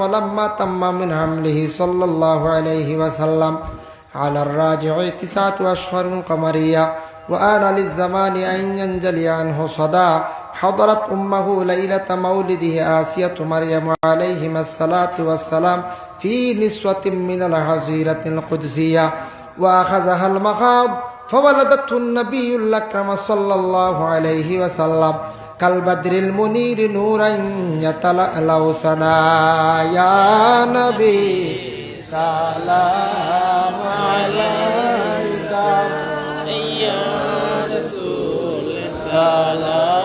ولما تم من حمله صلى الله عليه وسلم على الراجع تسعة أشهر قمرية وآن للزمان أن ينجلي عنه صدى. حضرت أمه ليلة مولده آسية مريم عليهما الصلاة والسلام في نسوة من الحزيرة القدسية. وأخذها المخاض فولدته النبي الأكرم صلى الله عليه وسلم. কালবাদ্রিল মুনির নূরাইয়ালাউসানায়ানবি সালাম আলাইকা। ইয়া রাসূল সালাম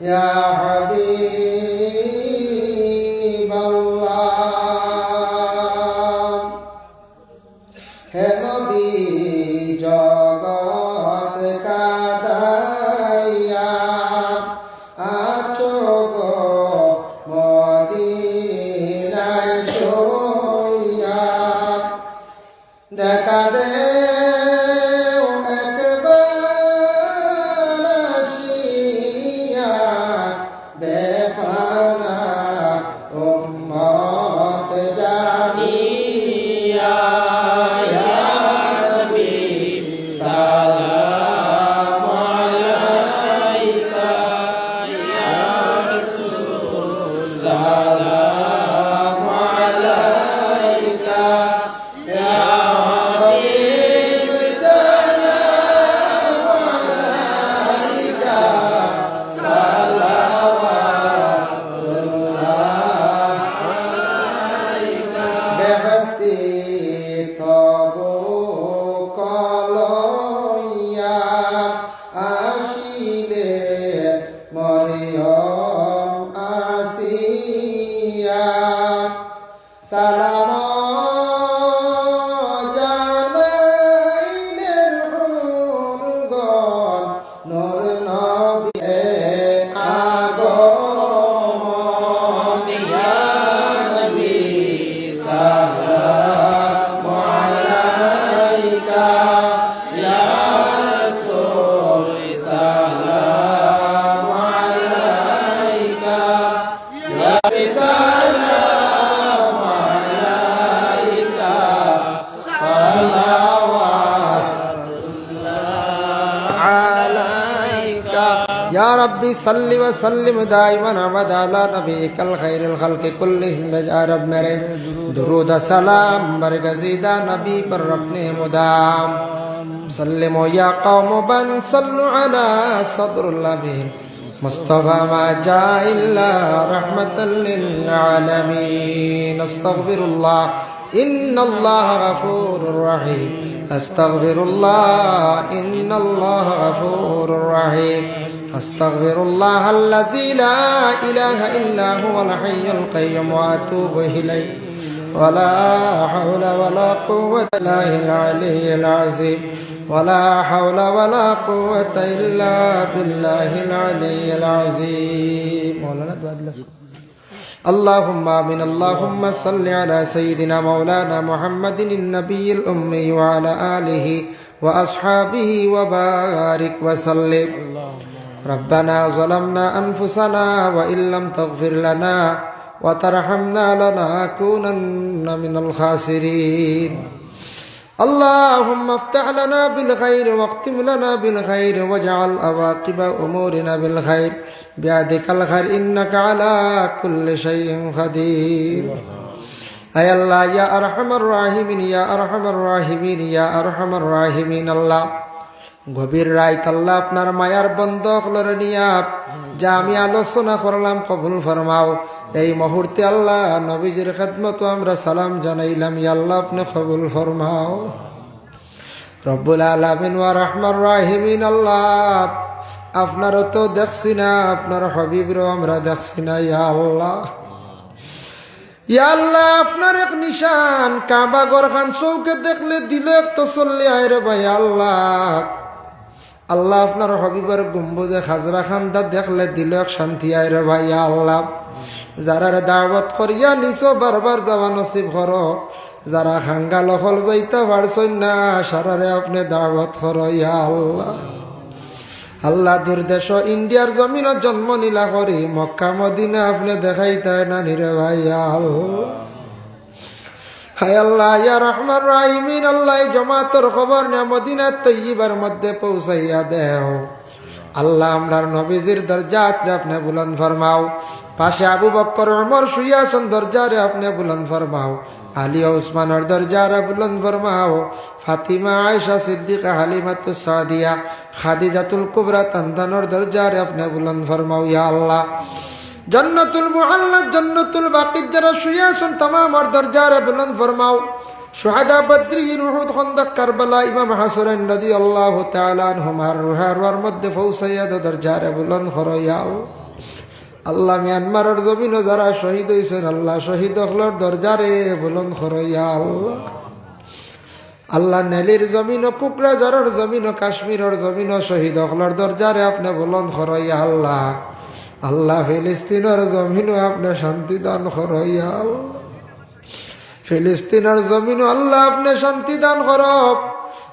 Yeah. يا ربي صل وسلم دائما ابدا على نبيك الخير الخلق كلهم. يا رب میرے درود سلام برگزیدہ نبی پر اپنے مدام. سلموا يا قوم بن صلوا على صدر بهم مصطفى ما جاء إلا رحمة للعالمين. أستغفر الله إن الله غفور رحيم. أستغفر الله إن الله غفور رحيم. أستغفر الله الذي لا إله إلا هو الحي القيوم وأتوب إليه ولا حول ولا قوة إلا العلي العظيم ولا حول ولا قوة إلا بالله العلي العظيم مولانا دعاء لك اللهم آمين اللهم صل على سيدنا مولانا محمد النبي الأمي وعلى آله وأصحابه وبارك وسلم ربنا ظلمنا أنفسنا وإن لم تغفر لنا وترحمنا لنكونن من الخاسرين. اللهم افتح لنا بالخير واختم لنا بالخير واجعل أواقب أمورنا بالخير. بيدك الخير إنك على كل شيء قدير. أي الله يا أرحم الراحمين يا أرحم الراحمين يا أرحم الراحمين. الله গভীর রাইত আল্লাহ আপনার মায়ার বন্ধ নিয়া, যা আমি আলোচনা করলাম কবুল ফরমাও। এই মুহূর্তে আল্লাহ নবীজির খেদমত আমরা সালাম জানাইলাম, ইয়া আল্লাহ আপনি কবুল ফরমাও। রব্বুল আলমিন ওয়া রহমান রাহিমিন, আল্লাহ আপনারও তো দেখছি না, আপনার হবিবরও আমরা দেখছি না, ইয়া আল্লাহ। আল্লাহ আপনার এক নিশান, কাবা গর খান চৌকে দেখলে দিল এক তো চললে আয় রে ভাই আল্লাহ। আল্লাহ আপনার হবিবার গম্বুজে খাজরা খান্দা দেখলে দিল এক শান্তি আয় রে ভাই আল্লাহ। যারা দাওয়াত করিয়া নিছো, বারবার যাওয়া নসিব কর। যারা খাঙ্গা লখল যাইতে পারছই না সারারে আপনি দাওয়াত কর, ইয়া আল্লাহ। আল্লাহ দুর্দেশ ইন্ডিয়ার জমিনত জন্ম নীলা করি, মক্কা মদিনা আপনি দেখাইতাই না নিরে ভাইয়া আল্লাহ। হায় আল্লাহ, ইয়া রহমান রাহিমিন, আল্লাহ জমাতর খবর নে মদিনার তৈবার মধ্যে পৌঁছাইয়া দেও। আল্লাহ, আমরার নবীজির দরজাতে আপনি বুলন ফরমাও। পাশে আবু বক্কর ওমর শুয়াছন দরজারে আপনি বুলন ফরমাও। আলী ওসমানের দরজারে বুলন ফরমাও। ফাতিমা, আয়েশা, সিদ্দিকা হালিমাতু সাদিয়া খাদিজাতুল কুবরা তান্তানোর দরজারে আপনি বুলন ফরমাও, ইয়া আল্লাহ। জন্নতুল মুআল্লা জন্নতুল বাকির যারা শুয়ে আছেন, তামাম দরজারে বুলন ফরমাও। সুহাদা খন্দক, কারবালা, ইমাম হাসুরাইন রাদিয়াল্লাহু তাআলা আনহুমার রুহার মধ্যে পৌঁছাইয়া দো দরজারে বুলন খরয়াও আল্লাহ আল্লাহ আল্লাহ জমিন কুকরাজারের জমিন জমিন শহীদ হলর দরজারে আপনি বুলন খরয়া আল্লাহ। আল্লাহ ফিলিস্তিনের জমিনও আপনি শান্তি দান আল্লাহ। ফিলিস্তিনের জমিন আল্লাহ আপনি শান্তি দান করব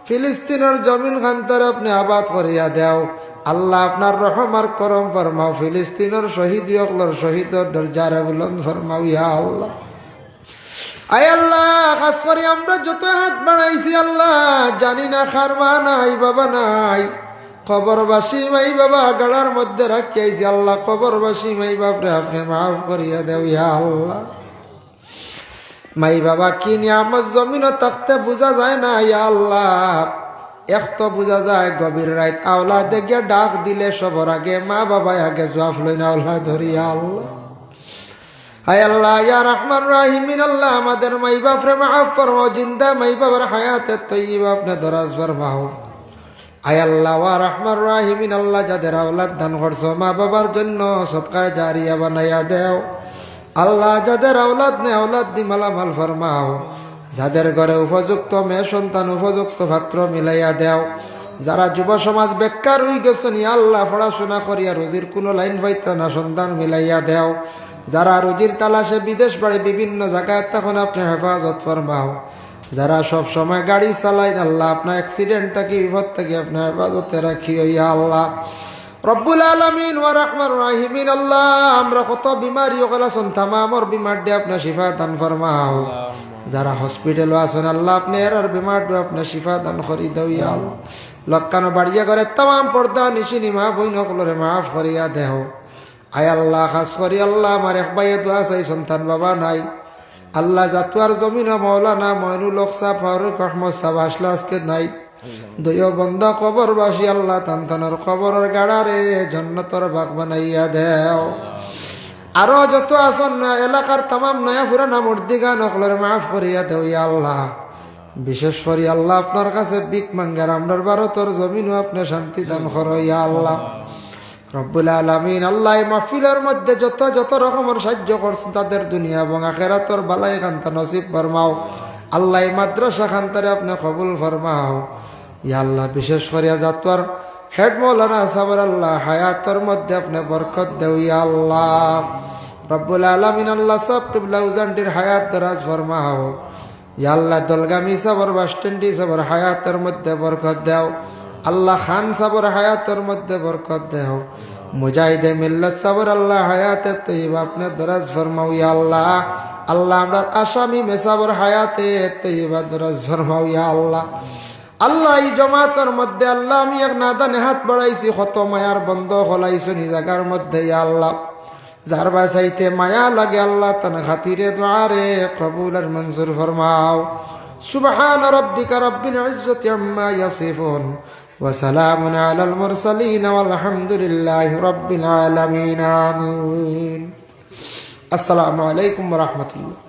ফিলিস্তিনের জমিন খান্তার আপনি আবাদ করিয়া দেও। আল্লাহ আপনার রহমার করম ফরমাও। ফিলিস্তিনের শহীদ অকলর শহীদর দরজারে বুলন্দ ফরমাও, ইয়া আল্লাহ। আয় আল্লাহ, খাস করে আমরা যত হাত বাড়াইছি আল্লাহ, জানি না খারমা নাই, বাবা নাই। কবরবাসী মাই বাবা গাড়ার মধ্যে রাখিয়াইছি আল্লাহ, কবরবাসী মাই বাপরে, আপনি মাফ করিয়া দেও ইয়া আল্লাহ। মাই বাবা, কি নিয়ামত জমিন থাকতে বোঝা যায় না ইয়া আল্লাহ। এক তো বোঝা যায় গভীর রাত। আওলা দেখে ডাক দিলে সবর আগে, মা বাবা আগে জবাব লই না আল্লাহ ধরিয়া আল্লাহ। হায় আল্লাহ, ইয়া রহমান রাহিমিন আল্লাহ, আমাদের মাই বাপরে মাফ ফরমাও জিন্দা মাই বাবার হায়াতে তৈবা আপনি দরাজ ফরমাও। আয় আল্লাহ ওয়া রহমান রাহিমিন, আল্লাহ যাদের আওলাদ দান করছ, মা বাবার জন্য সৎকায় জারিয়া বানাইয়া দেও। আল্লাহ যাদের আওলাদ নে আওলাদ দি মালামাল ফরমাও। যাদের ঘরে উপযুক্ত মেয়ে, সন্তান, উপযুক্ত পাত্র মিলাইয়া দেও। যারা যুব সমাজ বেকার হয়ে গেছেন আল্লাহ পড়াশোনা করিয়া রুজির কোনো লাইন পাইতা না, সন্তান মিলাইয়া দেও। যারা রুজির তালাশে বিদেশ বাড়ি বিভিন্ন জায়গায়, তখন আপনি হেফাজত ফরমাও। যারা সব সময় গাড়ি চালায় আল্লাহ আপনার অ্যাক্সিডেন্ট থাকি বিপদ থাকি আপনার হেফাজতে রাখি ইয়া আল্লাহ। রব্বুল আলমিন ওয়া রাহিমিন আল্লাহ আমরা কত বিমারি ওগুলা শুন তামামর বিমার দিয়ে আপনার শিফা দান ফরমাও। যারা হসপিটাল আছেন আল্লাহ আপনি এর বিমার দিয়ে আপনার শিফা দান করি দাও ইয়া আল্লাহ। লক্কানো বাড়িয়া করে তাম পর্দা নিশিনি মা বইন সকলরে মাফ করিয়া দেহ আয় আল্লাহ খাস করি আল্লাহ আমার এক বাইয়ে দোয়া চাই সন্তান বাবা নাই। আল্লাহ জাতুয়ার জমিন মৌলানা ময়নুল ওকসা ফারুক আহমদ সাহ আসলে আজকে নাই। দইয় বন্ধা কবর বাসি আল্লাহ তান্তানোর কবরের গাড়ারে জন্নতর বাগ বানাইয়া দেও। আরও যত আসন না, এলাকার তামাম নয়া ফুরানা মূর্তিগা নকলের মাফ করিয়া দেও ইয়া আল্লাহ। বিশেষ করি আল্লাহ আপনার কাছে বিক মাঙ্গার আমরার ভারতর জমিনও আপনি শান্তি দান করো ইয়া আল্লাহ। রব্বুল আলমিন আল্লাহ মাহফিলের মধ্যে যত যত রকমের সাহায্য করছেন তাদের দুনিয়া এবং আখেরাতর বালাই খান্তা নসিব ফরমাও। আল্লাহ মাদ্রাসা খান্তারে আপনি কবুল ফরমাও। ইয়া আল্লাহ, বিশেষ করিয়া যাতোয়ার হেড মৌলানা সাবর আল্লাহ হায়াতর মধ্যে আপনি বরকত দেও ইয়া আল্লাহ। রব্বুল আলমিন আল্লাহ সব কিবলা উজানটির হায়াত দরাজ ফরমাও। ইয়া আল্লাহ, দলগামী সাবর বাস স্ট্যান্ডি সাবর হায়াতের মধ্যে বরকত দেও। আল্লাহ খান সাবর হায়াতের মধ্যে বরকত দেও। মুজাহিদে মিল্লত সাবর আল্লাহ হায়াতে তৈব আপনার দরাজ ফরমাও ইয়া আল্লাহ। আল্লাহ আমরা আসামি মেসাবর হায়াতে তৈবা দরাজ ফরমাও ইয়া আল্লাহ। আল্লাহ এই জমাতের মধ্যে আল্লাহ আমি এক নাদানে হাত বাড়াইছি কত মায়ার বন্ধ হলাইছো নি জায়গার মধ্যে ইয়া আল্লাহ। যার বাসাইতে মায়া লাগে আল্লাহ তান খাতিরে দোয়ারে কবুল আর মঞ্জুর ফরমাও। সুবহান রব্বিকা রব্বিল ইজ্জতি আম্মা ইয়াসিফুন। وسلام على المرسلين والحمد لله رب العالمين آمين السلام عليكم ورحمة الله